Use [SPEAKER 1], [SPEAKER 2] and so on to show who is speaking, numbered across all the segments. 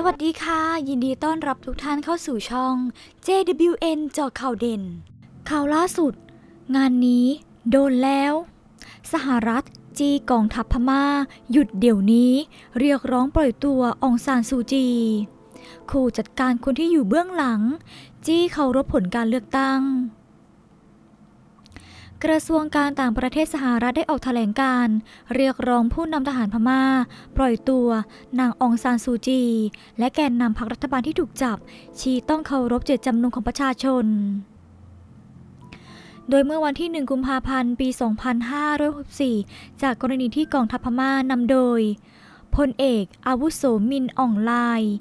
[SPEAKER 1] สวัสดีค่ะ ยินดีต้อนรับทุกท่านเข้าสู่ช่อง JWN เจาะข่าวเด่น ข่าวล่าสุด งานนี้โดนแล้ว สหรัฐจีกองทัพพม่า หยุดเดี๋ยวนี้ เรียกร้องปล่อยตัวองซานซูจีขู่จัดการคนที่อยู่เบื้องหลัง จี้เคารพผลการเลือกตั้ง กระทรวงการต่างประเทศสหรัฐได้ออกแถลงการ เรียกร้องผู้นำทหารพม่า ปล่อยตัวนางองซานซูจี และแกนนำพรรครัฐบาลที่ถูกจับ ชี้ต้องเคารพเจตจำนงของประชาชน โดยเมื่อวันที่ 1 กุมภาพันธ์ ปี 2564 จากกรณีที่กองทัพพม่านำโดยพลเอกอาวุโสมินอ่องไลน์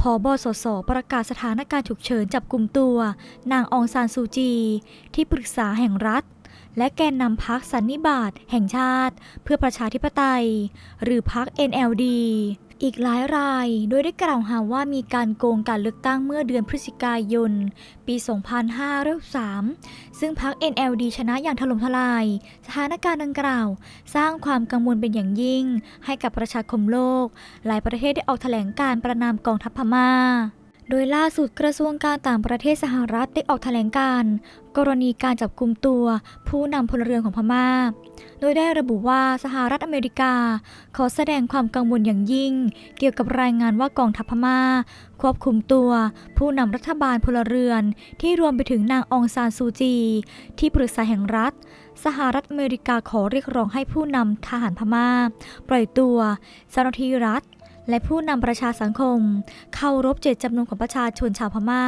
[SPEAKER 1] พอบสสประกาศสถานการณ์ฉุกเฉินจับกลุ่มตัว นางองซานซูจี ที่ปรึกษาแห่งรัฐ และแกนนำพักสันนิบาตแห่งชาติ เพื่อประชาธิปไตย หรือพัก NLD อีกหลายราย โดยได้กล่าวหาว่ามีการโกงการเลือกตั้งเมื่อเดือนพฤศจิกายน ปี 2503ซึ่งพัก NLD ชนะอย่างถล่มทลาย สถานการณ์ดังกล่าว สร้างความกังวลเป็นอย่างยิ่ง ให้กับประชาคมโลก หลายประเทศได้ออกแถลงการ์ประนามกองทัพพม่า โดยล่าสุดกระทรวงการต่างประเทศสหรัฐได้ออกแถลงการ กรณีการจับกลุ่มตัว ผู้นำพลเรือนของพม่า โดยได้ระบุว่าสหรัฐอเมริกา ขอแสดงความกังวลอย่างยิ่ง เกี่ยวกับรายงานว่ากองทัพพม่า ควบคุมตัว ผู้นำรัฐบาลพลเรือน ที่รวมไปถึงนางองซานซูจี ที่ปรึกษาแห่งรัฐ สหรัฐอเมริกาขอเรียกร้องให้ผู้นำทหารพม่า ปล่อยตัวเจ้าหน้าที่รัฐ และผู้นำประชาสังคม เคารพเจตจำนงของประชาชนชาวพม่า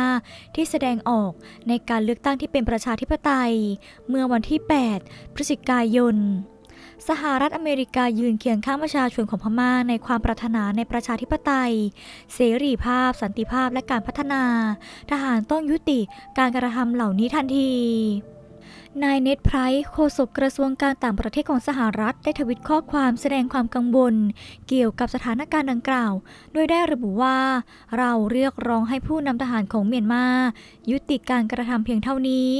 [SPEAKER 1] ที่แสดงออกในการเลือกตั้งที่เป็นประชาธิปไตย เมื่อวันที่ 8 พฤศจิกายนสหรัฐอเมริกายืนเคียงข้างประชาชนของพม่าในความปรารถนาในประชาธิปไตย เสรีภาพ สันติภาพและการพัฒนา ทหารต้องยุติการกระทำเหล่านี้ทันที นายเน็ตไพร์โฆษกกระทรวงการต่างประเทศของสหรัฐ ได้ทวิตข้อความแสดงความกังวล เกี่ยวกับสถานการณ์ดังกล่าว โดยได้ระบุว่า เราเรียกร้องให้ผู้นำทหารของเมียนมา ยุติการกระทำเพียงเท่านี้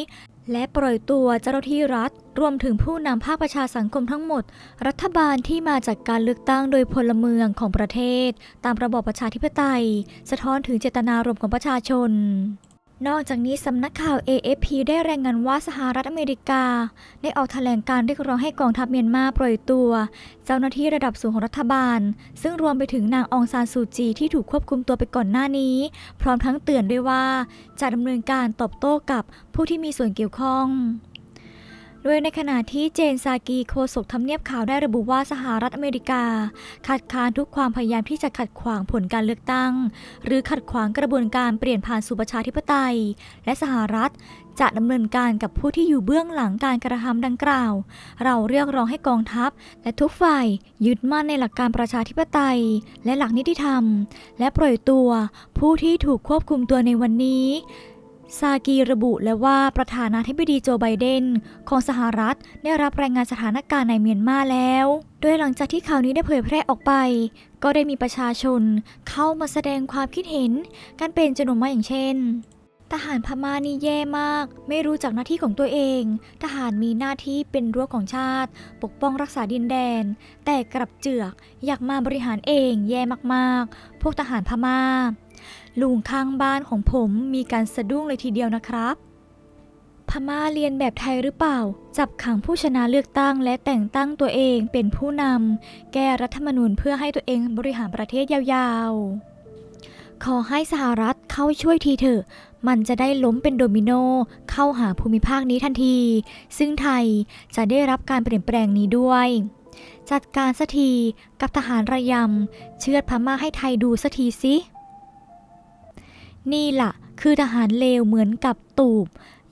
[SPEAKER 1] และปล่อยตัวเจ้าหน้าที่รัฐ รวมถึงผู้นำภาคประชาสังคมทั้งหมด รัฐบาลที่มาจากการเลือกตั้งโดยพลเมืองของประเทศ ตามระบอบประชาธิปไตย สะท้อนถึงเจตนารมณ์ของประชาชน นอกจากนี้สำนักข่าว AFP ได้รายงานว่าสหรัฐอเมริกา ได้ออกแถลงการเรียกร้องให้กองทัพเมียนมาปล่อยตัว เจ้าหน้าที่ระดับสูงของรัฐบาล ซึ่งรวมไปถึงนางองซานซูจีที่ถูกควบคุมตัวไปก่อนหน้านี้ พร้อมทั้งเตือนด้วยว่าจะดำเนินการตอบโต้กับผู้ที่มีส่วนเกี่ยวข้อง โดยในขณะที่เจนซากีโฆษกทำเนียบข่าวได้ระบุว่าสหรัฐอเมริกา คัดค้านทุกความพยายามที่จะขัดขวางผลการเลือกตั้ง หรือขัดขวางกระบวนการเปลี่ยนผ่านสู่ประชาธิปไตย และสหรัฐจะดำเนินการกับผู้ที่อยู่เบื้องหลังการกระทำดังกล่าว เราเรียกร้องให้กองทัพ และทุกฝ่ายยึดมั่นในหลักการประชาธิปไตย และหลักนิติธรรม และปล่อยตัวผู้ที่ถูกควบคุมตัวในวันนี้ ซากีระบุและว่าประธานาธิบดีโจไบเดนของสหรัฐได้รับรายงานสถานการณ์ในเมียนมาแล้ว โดยหลังจากที่ข่าวนี้ได้เผยแพร่ออกไป ก็ได้มีประชาชนเข้ามาแสดงความคิดเห็นกันเป็นจำนวนมากอย่างเช่น ทหารพม่านี่แย่มาก ไม่รู้จักหน้าที่ของตัวเอง ทหารมีหน้าที่เป็นรั้วของชาติ ปกป้องรักษาดินแดน แต่กลับเจือกอยากมาบริหารเอง แย่มากๆ พวกทหารพม่า ลุงข้างบ้านของผมมีการสะดุ้งเลยทีเดียวนะครับ พม่าเรียนแบบไทยหรือเปล่า จับขังผู้ชนะเลือกตั้งและแต่งตั้งตัวเองเป็นผู้นำแก้รัฐธรรมนูญเพื่อให้ตัวเองบริหารประเทศยาวๆ ขอให้สหรัฐเข้าช่วยทีเถอะ มันจะได้ล้มเป็นโดมิโนเข้าหาภูมิภาคนี้ทันที ซึ่งไทยจะได้รับการเปลี่ยนแปลงนี้ด้วยจัดการสักทีกับทหารระยำ เชือดพม่าให้ไทยดูสักทีสิ นี่ล่ะ คือทหารเลวเหมือนกับตูบ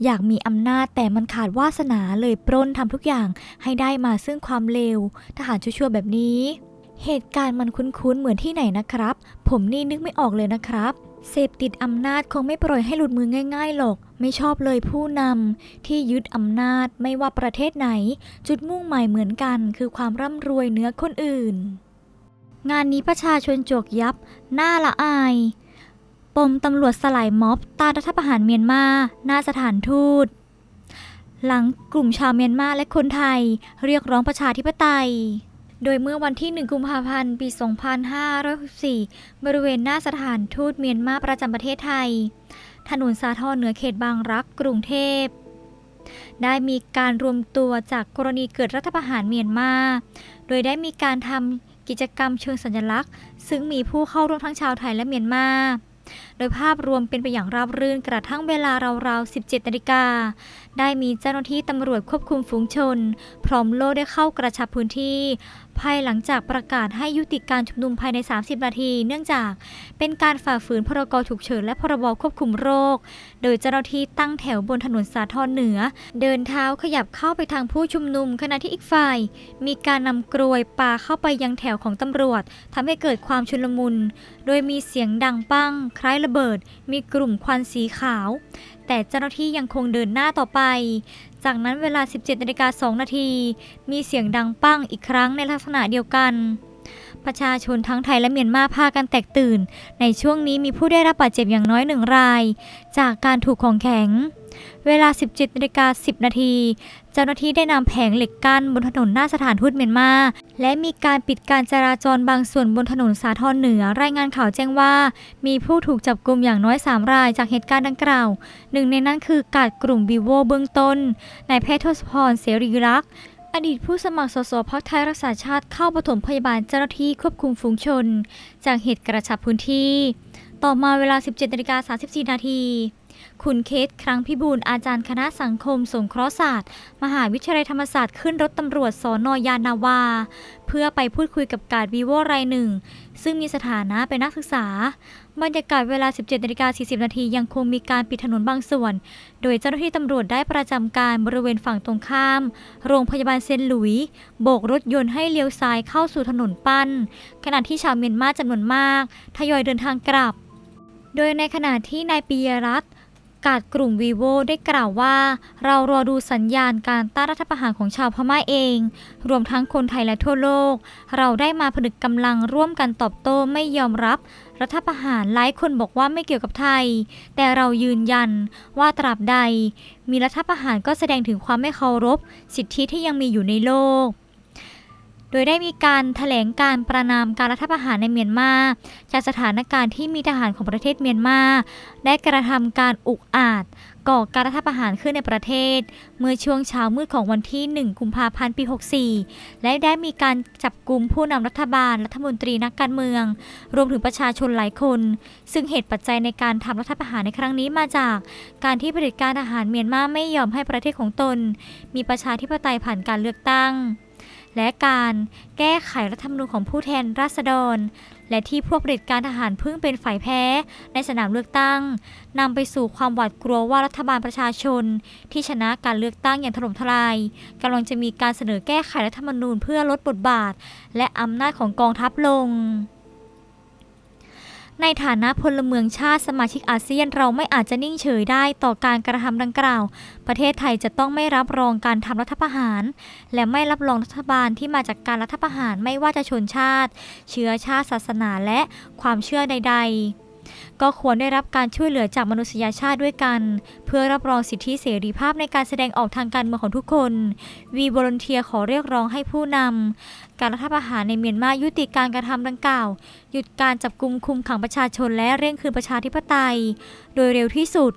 [SPEAKER 1] อยากมีอำนาจแต่มันขาดวาสนาเลยปล้นทำทุกอย่างให้ได้มาซึ่งความเลว ทหารชั่วๆแบบนี้ เหตุการณ์มันคุ้นๆเหมือนที่ไหนนะครับ ผมนี่นึกไม่ออกเลยนะครับเสพติดอำนาจคงไม่ปล่อยให้หลุดมือง่าย ๆหรอก ไม่ชอบเลยผู้นำที่ยึดอำนาจไม่ว่าประเทศไหน จุดมุ่งหมายเหมือนกัน คือความร่ำรวยเนื้อคนอื่น งานนี้ประชาชนจวกยับ หน้าละอาย ปมตำรวจสลายม็อบต้านรัฐประหารเมียนมาหน้าสถานทูต หลังกลุ่มชาวเมียนมาและคนไทย เรียกร้องประชาธิปไตย โดยเมื่อวันที่ 1 กุมภาพันธ์ ปี 2564 บริเวณหน้าสถานทูตเมียนมาประจำประเทศไทย ถนนสาทรเหนือเขตบางรักกรุงเทพได้มีการรวมตัวจากกรณีเกิดรัฐประหารเมียนมา โดยได้มีการทำกิจกรรมเชิงสัญลักษณ์ ซึ่งมีผู้เข้าร่วมทั้งชาวไทยและเมียนมา โดยภาพรวมเป็นไปอย่างราบรื่นกระทั่งเวลาราวๆ 17นาฬิกา ได้มีเจ้าหน้าที่ตำรวจควบคุมฝูงชน พร้อมโล่ได้เข้ากระชับพื้นที่ ภายหลังจากประกาศให้ยุติการชุมนุมภายใน 30 นาที เนื่องจากเป็นการฝ่าฝืนพรกฉุกเฉินและพรบควบคุมโรค โดยเจ้าหน้าที่ตั้งแถวบนถนนสาทรเหนือ เดินเท้าขยับเข้าไปทางผู้ชุมนุมขณะที่อีกฝ่าย มีการนำกรวยปาเข้าไปยังแถวของตำรวจทำให้เกิดความชุลมุน โดยมีเสียงดังปังคล้ายระเบิด มีกลุ่มควันสีขาว แต่เจ้าหน้าที่ยังคงเดินหน้าต่อไป จากนั้นเวลา 17นาฬิกา2นาที มีเสียงดังปั้งอีกครั้งในลักษณะเดียวกัน ประชาชนทั้งไทยและเมียนมาพากันแตกตื่น ในช่วงนี้มีผู้ได้รับบาดเจ็บอย่างน้อยหนึ่งราย จากการถูกของแข็ง เวลา 17นาฬิกา10 นาที เจ้าหน้าที่ได้นำแผงเหล็กกั้นบนถนนหน้าสถานทูตเมียนมา และมีการปิดการจราจรบางส่วนบนถนนสาทรเหนือ รายงานข่าวแจ้งว่า มีผู้ถูกจับกลุ่มอย่างน้อย 3 รายจากเหตุการณ์ดังกล่าว หนึ่งในนั้นคือกาดกลุ่มบีโวเบื้องต้นนายแพทย์ทศพรเสรีรักษ์ อดีตผู้สมัครสสพักไทยรักษาชาติเข้าปฐมพยาบาลเจ้าหน้าที่ควบคุมฝูงชน จากเหตุกระชับพื้นที่ ต่อมาเวลา 17นาฬิกา34นาที คุณเคสครั้งพิบูลอาจารย์คณะสังคม สงเคราะห์ศาสตร์ มหาวิทยาลัยธรรมศาสตร์ขึ้นรถตำรวจสอนอยานาวา เพื่อไปพูดคุยกับกาดวีโวรายหนึ่ง ซึ่งมีสถานะเป็นนักศึกษา บรรยากาศเวลา 17นาฬิกา40 นาทียังคงมีการปิดถนนบางส่วน โดยเจ้าหน้าที่ตำรวจได้ประจำการบริเวณฝั่งตรงข้าม โรงพยาบาลเซนหลุยส์โบกรถยนต์ให้เลี้ยวซ้ายเข้าสู่ถนนปั้น ขณะที่ชาวเมียนมาจำนวนมาก ทยอยเดินทางกลับ โดยในขณะที่นายปียรัตน์ กาดกลุ่มวีโวได้กล่าวว่า เรารอดูสัญญาณการต้านรัฐประหารของชาวพม่าเอง รวมทั้งคนไทยและทั่วโลก เราได้มาผนึกกำลังร่วมกันตอบโต้ไม่ยอมรับ รัฐประหารหลายคนบอกว่าไม่เกี่ยวกับไทย แต่เรายืนยันว่าตราบใด มีรัฐประหารก็แสดงถึงความไม่เคารพ สิทธิที่ยังมีอยู่ในโลก ดยได้มีการถแถลงการประนามการรัฐประหารในเมียนมาจากสถานการณ์ที่มีทหารของประเทศเมียนมาได้กระทำการอุกอาจก่อการรัฐประหารขึ้นในประเทศ เมื่อช่วงเช้ามืดของวันที่ 1 กุมภาพันธ์ ปี 64 และได้มีการจับกลุ่มผู้นำรัฐบาล รัฐมนตรีนักการเมือง รวมถึงประชาชนหลายคน ซึ่งเหตุปัจจัยในการทำรัฐประหารในครั้งนี้มาจาก การที่เผด็จการทหารเมียนมาไม่ยอมให้ประเทศของตน มีประชาธิปไตยผ่านการเลือกตั้ง และการแก้ไขรัฐธรรมนูญของผู้แทนราษฎร และที่พวกเผด็จการทหารเพิ่งเป็นฝ่ายแพ้ในสนามเลือกตั้งนำไปสู่ความหวาดกลัวว่ารัฐบาลประชาชน ที่ชนะการเลือกตั้งอย่างถล่มทลายกำลังจะมีการเสนอแก้ไขรัฐธรรมนูญเพื่อลดบทบาท และอำนาจของกองทัพลง ในฐานะพลเมืองชาติสมาชิกอาเซียนเราไม่อาจจะนิ่งเฉยได้ต่อการกระทำดังกล่าว ประเทศไทยจะต้องไม่รับรองการทำรัฐประหาร และไม่รับรองรัฐบาลที่มาจากการรัฐประหารไม่ว่าจะชนชาติ เชื้อชาติศาสนาและความเชื่อใด ๆ ก็ควรได้รับการช่วยเหลือจากมนุษยชาติด้วยกัน เพื่อรับรองสิทธิเสรีภาพในการแสดงออกทางการเมืองของทุกคนวีบรนเทียขอเรียกร้องให้ผู้นำการรัฐประหารในเมียนมายุติการกระทำดังกล่าว หยุดการจับกลุมคุมขังประชาชนและเร่งคืนประชาธิปไตย โดยเร็วที่สุด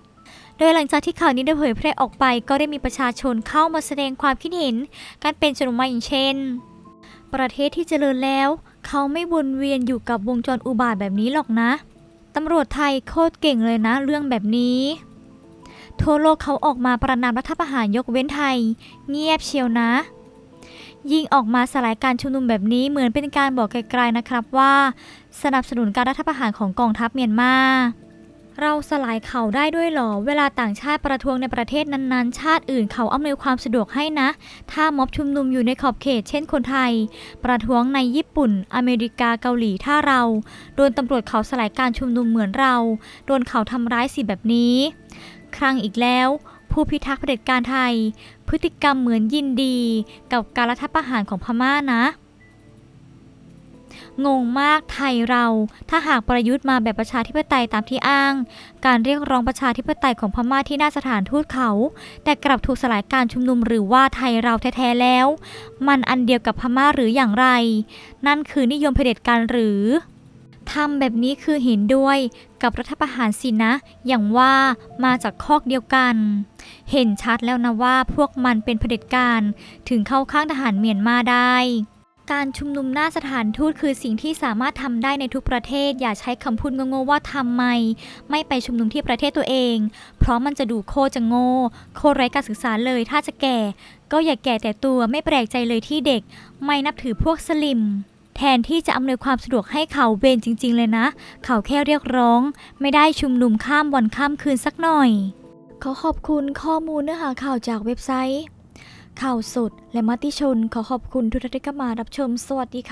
[SPEAKER 1] โดยหลังจากที่ข่าวนี้ได้เผยแพร่ออกไป ก็ได้มีประชาชนเข้ามาแสดงความคิดเห็น กันเป็นจำนวนมากอย่างเช่น ประเทศที่เจริญแล้ว เขาไม่วนเวียนอยู่กับวงจรอุบาทแบบนี้หรอกนะ ตำรวจไทยโคตรเก่งเลยนะเรื่องแบบนี้ ทั่วโลกเขาออกมาประนามรัฐประหารยกเว้นไทย เงียบเชียวนะ ยิ่งออกมาสลายการชุมนุมแบบนี้เหมือนเป็นการบอกไกลๆนะครับว่า สนับสนุนการรัฐประหารของกองทัพเมียนมา เราสลายเขาได้ด้วยหรอ เวลาต่างชาติประท้วงในประเทศนั้นๆ ชาติอื่นเขาอำนวยความสะดวกให้นะ ถ้าม็อบชุมนุมอยู่ในขอบเขตเช่นคนไทย ประท้วงในญี่ปุ่น อเมริกาเกาหลีถ้าเรา โดนตำรวจเขาสลายการชุมนุมเหมือนเรา โดนเขาทำร้ายสิแบบนี้ ครั้งอีกแล้ว ผู้พิทักษ์เผด็จการไทย พฤติกรรมเหมือนยินดี กับการรัฐประหารของพม่านะ งงมากไทยเรา ถ้าหากประยุทธ์มาแบบประชาธิปไตยตามที่อ้าง การเรียกร้องประชาธิปไตยของพม่าที่หน้าสถานทูตเขา แต่กลับถูกสลายการชุมนุมหรือว่าไทยเราแท้ๆแล้ว มันอันเดียวกับพม่าหรืออย่างไร นั่นคือนิยมเผด็จการหรือทำแบบนี้คือเห็นด้วยกับรัฐประหารสินะ อย่างว่ามาจากคอกเดียวกัน เห็นชัดแล้วนะว่าพวกมันเป็นเผด็จการ ถึงเข้าข้างทหารเมียนมาได้ การชุมนุมหน้าสถานทูตคือสิ่งที่สามารถทำได้ในทุกประเทศ อย่าใช้คำพูดโง่ๆว่าทำไม ไม่ไปชุมนุมที่ประเทศตัวเอง เพราะมันจะดูโคจะโง่ โคไร้การศึกษาเลย ถ้าจะแก่ ก็อย่าแก่แต่ตัวไม่แปลกใจเลยที่เด็ก ไม่นับถือพวกสลิมแทนที่จะอำนวยความสะดวกให้เขาเบนจริง ๆ เลยนะ เขาแค่เรียกร้อง ไม่ได้ชุมนุมข้ามวันข้ามคืนสักหน่อย ขอขอบคุณข้อมูลเนื้อหาข่าวจากเว็บไซต์ ข่าวสดและมติชนขอขอบคุณทุกท่านที่เข้ามารับชมสวัสดีค่ะ